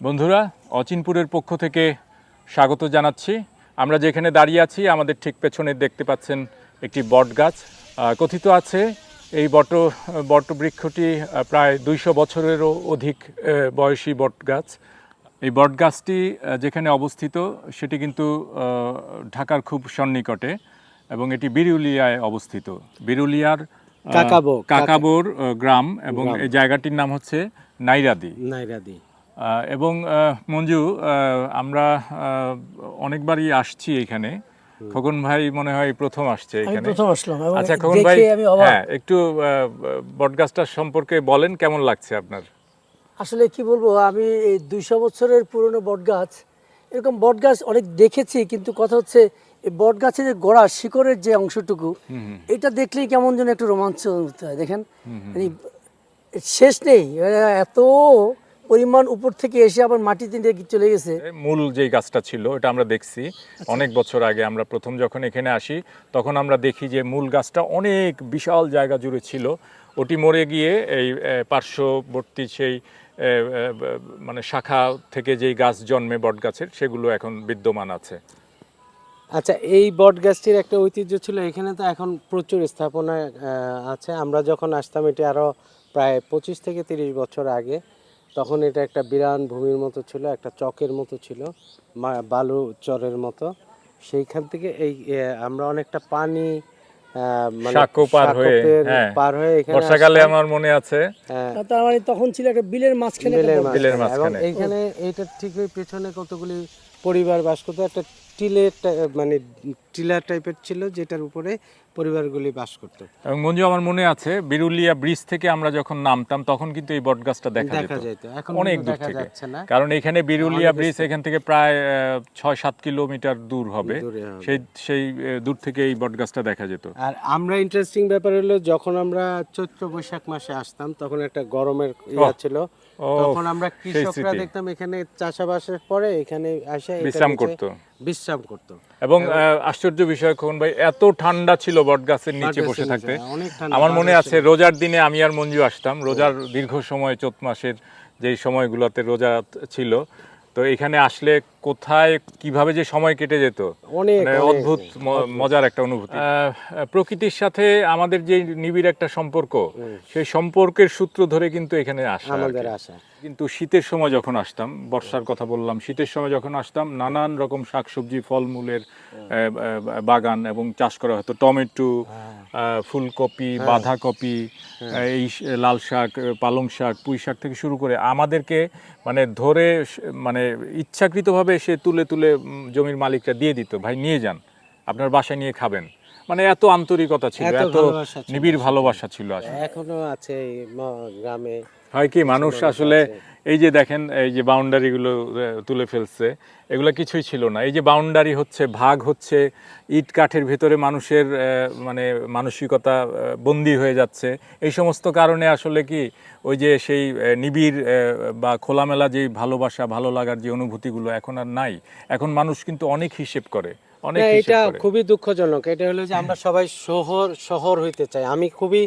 বন্ধুরা অচিনপুরের পক্ষ থেকে স্বাগত জানাচ্ছি। আমরা যেখানে দাঁড়িয়ে আছি আমাদের ঠিক পেছনে দেখতে পাচ্ছেন একটি বট গাছ কথিত আছে এই বট বটবৃক্ষটি প্রায় দুইশো বছরেরও অধিক বয়সী বট গাছ এই বট গাছটি যেখানে অবস্থিত সেটি কিন্তু ঢাকার খুব সন্নিকটে এবং এটি বিরুলিয়ায় অবস্থিত। বিরুলিয়ার কাকাবো, কাকাবোর গ্রাম এবং এই জায়গাটির নাম হচ্ছে নাইরাদি। নাইরাদি। এবং মঞ্জু আমরা অনেকবারই আসছি এখানে। খোকন ভাই মনে হয় প্রথম আসছে এখানে। প্রথম আসলাম আচ্ছা খোকন ভাই হ্যাঁ একটু বটগাছটার সম্পর্কে বলেন কেমন লাগছে আপনার? আসলে কি বলব আমি এই দুইশো বছরের পুরনো বট গাছ এরকম বট গাছ অনেক দেখেছি কিন্তু কথা হচ্ছে এই বট গাছের যে গোড়া শিকড়ের যে অংশটুকু এটা দেখলেই কেমন যেন একটু রোমাঞ্চ হতে হয়। দেখেন মানে শেষ নেই। এত পরিমাণ উপর থেকে এসে আবার মাটিতে চলে গেছে। মূল যে গাছটা ছিল এটা আমরা দেখছি। আচ্ছা। অনেক বছর আগে আমরা প্রথম যখন এখানে আসি তখন আমরা দেখি যে মূল গাছটা অনেক বিশাল জায়গা জুড়ে ছিল। ওটি মরে গিয়ে এই পার্শ্ববর্তী সেই মানে শাখা থেকে যেই গাছ জন্মে বট গাছের সেগুলো এখন বিদ্যমান আছে। আচ্ছা এই বট গাছটির একটা ঐতিহ্য ছিল এখানে তো এখন প্রচুর স্থাপনা আছে। আমরা যখন আসতাম এটি আরও প্রায় পঁচিশ থেকে তিরিশ বছর আগে। তখন এটা একটা বিরান ভূমির মতো ছিল একটা চকের মতো ছিল বালু চরের মতো। সেইখান থেকে এই আমরা অনেকটা পানি আহ, মানে পার হয়ে, হ্যাঁ। পার হয়ে এখানে বর্ষাকালে আমার মনে আছে। হ্যাঁ, তার মানে তখন ছিল একটা বিলের মাঝখানে একটা বিলের বট। গাছ। বিলের মাঝখানে। এবং এইখানে এইটার ঠিক ওই পেছনে কতগুলি পরিবার বাস করতো একটা টিলের মানে টিলার টাইপের ছিল যেটার উপরে পরিবারগুলি বাস করতো। এবং মঞ্জু আমার মনে আছে বিরুলিয়া ব্রিজ থেকে আমরা যখন নামতাম তখন কিন্তু এই বট গাছটা দেখা যেত। এখন অনেক দূর থেকে। কারণ এখানে বিরুলিয়া ব্রিজ এখান থেকে প্রায় ছয় সাত কিলোমিটার দূর হবে। সেই সেই দূর থেকে এই বট গাছটা দেখা যেত। আর আমরা ইন্টারেস্টিং ব্যাপার হলো যখন আমরা চৈত্র বৈশাখ মাসে আসতাম তখন একটা গরমের ইয়া ছিল। তখন আমরা কৃষকরা দেখতাম এখানে চাষাবাসের পরে এখানে আসে বিশ্রাম করতো। বিশ্রাম করত। এবং আহ, আশ্চর্য বিষয় খোকন ভাই এত ঠান্ডা ছিল বটগাছের নিচে বসে থাকতে। হ্যাঁ, আমার মনে আছে রোজার দিনে আমি আর মঞ্জু আসতাম। রোজার দীর্ঘ সময় চোত মাসের যেই সময়গুলোতে রোজা ছিল তো এখানে আসলে কোথায় কীভাবে যে সময় কেটে যেত? অনেক, মানে অদ্ভুত মজার একটা অনুভূতি। প্রকৃতির সাথে আমাদের যে নিবিড় একটা সম্পর্ক সেই সম্পর্কের সূত্র ধরে কিন্তু এখানে আসা কিন্তু শীতের সময় যখন আসতাম বর্ষার কথা বললাম শীতের সময় যখন আসতাম নানান রকম শাকসবজি ফলমূলের বাগান এবং চাষ করা হতো টমেটো আহ, ফুলকপি বাঁধাকপি এই লাল শাক পালং শাক পুঁই শাক থেকে শুরু করে আমাদেরকে মানে ধরে মানে ইচ্ছাকৃতভাবে সে তুলে তুলে জমির মালিকটা দিয়ে দিত ভাই নিয়ে যান। আপনার বাসায় নিয়ে খাবেন। মানে এত আন্তরিকতা ছিল এত নিবিড় ভালোবাসা ছিল আসলে। এখনও আছে গ্রামে। হয় কি মানুষ আসলে এই যে দেখেন এই যে বাউন্ডারিগুলো আহ, তুলে ফেলছে এগুলো কিছুই ছিল না। এই যে বাউন্ডারি হচ্ছে ভাগ হচ্ছে ইট কাঠের ভেতরে মানুষের মানে মানসিকতা বন্দী হয়ে যাচ্ছে। এই সমস্ত কারণে আসলে কি ওই যে সেই নিবিড় বা খোলামেলা যে ভালোবাসা ভালো লাগার যে অনুভূতিগুলো এখন আর নাই। এখন মানুষ কিন্তু অনেক হিসেব করে। অনেক এটা খুবই দুঃখজনক। এটা হলো যে আমরা সবাই শহর শহর হইতে চাই। আমি খুবই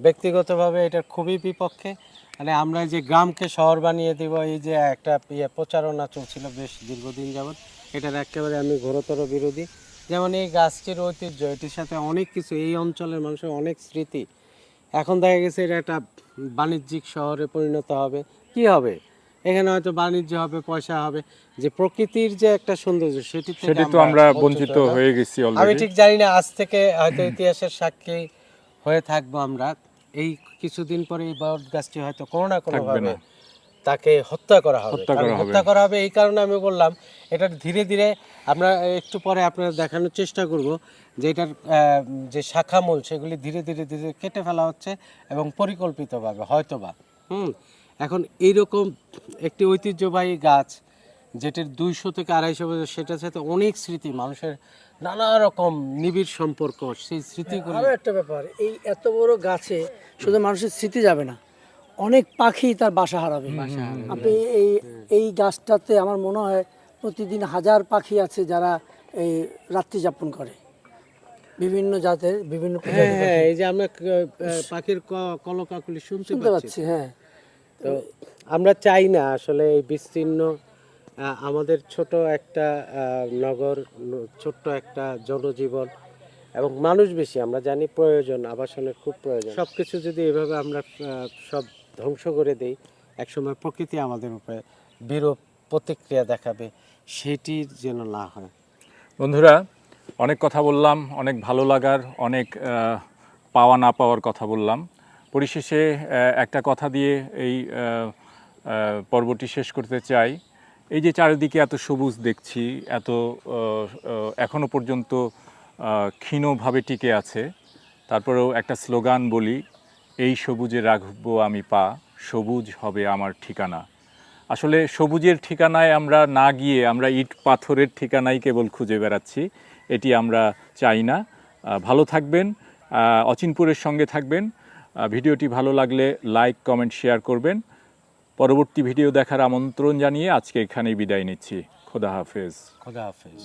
ব্যক্তিগতভাবে এটা খুবই বিপক্ষে। মানে আমরা যে গ্রামকে শহর বানিয়ে দিব এই যে একটা ইয়ে প্রচারণা চলছিল বেশ দীর্ঘদিন যাবত এটার একেবারে আমি ঘোরতর বিরোধী। যেমন এই গাছটির ঐতিহ্য এটির সাথে অনেক কিছু এই অঞ্চলের মানুষের অনেক স্মৃতি। এখন দেখা গেছে এটা একটা বাণিজ্যিক শহরে পরিণত হবে। কি হবে? এখানে হয়তো বাণিজ্য হবে পয়সা হবে। যে প্রকৃতির যে একটা সৌন্দর্য সেটি সেটি তো আমরা বঞ্চিত হয়ে গেছি আমি ঠিক জানি না আজ থেকে হয়তো ইতিহাসের সাক্ষী হয়ে থাকব আমরা। এই কিছুদিন পরে এই বট গাছটি হয়তো কোনো না কোনো ভাবে তাকে হত্যা করা হবে। হত্যা করা হবে। এই কারণে আমি বললাম এটা ধীরে ধীরে আমরা একটু পরে আপনার দেখানোর চেষ্টা করব যে এটার যে শাখামূল সেগুলি ধীরে ধীরে ধীরে কেটে ফেলা হচ্ছে এবং পরিকল্পিতভাবে হয়তোবা। হুম। এখন এইরকম একটি ঐতিহ্যবাহী গাছ যেটির দুইশো থেকে আড়াইশো বছর সেটার সাথে অনেক স্মৃতি মানুষের নানা রকম নিবিড় সম্পর্ক সেই স্মৃতিগুলো। আরও একটা ব্যাপার এই এত বড় গাছে শুধু মানুষের স্মৃতি যাবে না অনেক পাখি তার বাসা হারাবে। আপনি এই এই গাছটাতে আমার মনে হয় প্রতিদিন হাজার পাখি আছে যারা এই রাত্রি যাপন করে। বিভিন্ন জাতের বিভিন্ন হ্যাঁ হ্যাঁ। এই যে আমরা পাখির কলকাকলি শুনতে পাচ্ছি হ্যাঁ। তো আমরা চাই না আসলে এই বিস্তীর্ণ আমাদের ছোট একটা নগর ছোট্ট একটা জনজীবন এবং মানুষ বেশি আমরা জানি প্রয়োজন আবাসনের খুব প্রয়োজন। সব কিছু যদি এভাবে আমরা সব ধ্বংস করে দেই একসময় প্রকৃতি আমাদের উপরে বিরূপ প্রতিক্রিয়া দেখাবে সেটি যেন না হয়। বন্ধুরা অনেক কথা বললাম অনেক ভালো লাগার অনেক পাওয়া না পাওয়ার কথা বললাম। পরিশেষে একটা কথা দিয়ে এই পর্বটি শেষ করতে চাই। এই যে চারিদিকে এত সবুজ দেখছি এত আহ, আহ, এখনও পর্যন্ত ক্ষীণভাবে টিকে আছে। তারপরেও একটা স্লোগান বলি এই সবুজে রাখব আমি পা সবুজ হবে আমার ঠিকানা। আসলে সবুজের ঠিকানায় আমরা না গিয়ে আমরা ইট পাথরের ঠিকানাই কেবল খুঁজে বেড়াচ্ছি। এটি আমরা চাই না। ভালো থাকবেন। অচিনপুরের সঙ্গে থাকবেন। ভিডিওটি ভালো লাগলে লাইক, কমেন্ট, শেয়ার করবেন। পরবর্তী ভিডিও দেখার আমন্ত্রণ জানিয়ে আজকে এখানেই বিদায় নিচ্ছি। খোদা হাফেজ। খোদা হাফেজ।